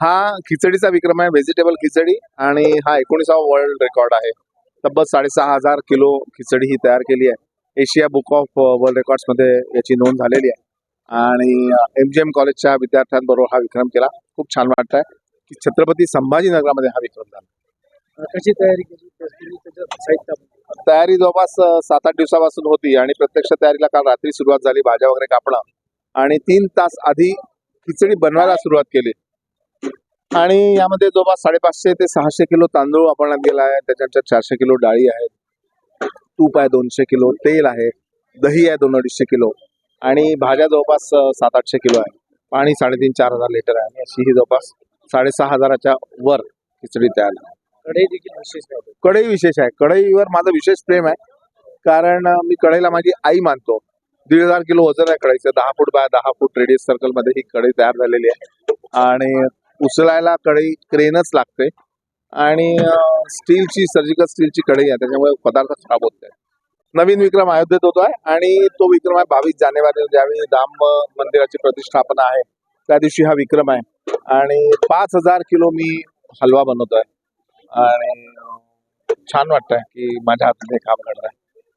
हा खिचडीचा विक्रम आहे व्हेजिटेबल खिचडी आणि हा एकोणीसावा वर्ल्ड रेकॉर्ड आहे. तब्बल साडेसहा हजार किलो खिचडी ही तयार केली आहे. एशिया बुक ऑफ वर्ल्ड रेकॉर्ड्समध्ये याची नोंद झालेली आहे. आणि एम जी एम कॉलेजच्या विद्यार्थ्यांबरोबर हा विक्रम केला. खूप छान वाटत आहे की छत्रपती संभाजीनगरामध्ये हा विक्रम झाला. कशी तयारी केली? तयारी जवळपास सात आठ दिवसापासून होती आणि प्रत्यक्ष तयारीला काल रात्री सुरुवात झाली भाज्या वगैरे कापणं. आणि तीन तास आधी खिचडी बनवायला सुरुवात केली. आणि यामध्ये जवळपास साडेपाचशे ते सहाशे किलो तांदूळ वापरण्यात गेला आहे त्याच्यानंतर चारशे किलो डाळी आहेत तूप आहे दोनशे किलो तेल आहे दही आहे दोन अडीचशे किलो आणि भाज्या जवळपास सात आठशे किलो आहे. पाणी साडेतीन चार हजार लिटर आहे आणि अशी ही जवळपास साडेसहा हजाराच्या वर खिचडी तयार झाली. कढई देखील विशेष आहे कढई विशेष आहे. कढईवर माझं विशेष प्रेम आहे कारण मी कढईला माझी आई मानतो. दीड हजार किलो वजन आहे कढईचं. दहा फूट बाय दहा फूट रेडियस सर्कलमध्ये ही कढई तयार झालेली आहे. आणि उचलायला कढई क्रेनच लागते. आणि स्टीलची सर्जिकल स्टीलची कढई आहे त्याच्यामुळे पदार्थ खराब होत नाही. नवीन विक्रम अयोध्येत होतो आहे आणि तो विक्रम आहे बावीस जानेवारी ज्यावेळी धाम मंदिराची प्रतिष्ठापना आहे त्या दिवशी हा विक्रम आहे. आणि पाच हजार किलो मी हलवा बनवतोय. आणि छान वाटतंय की माझ्या हाताने काम घडत आहे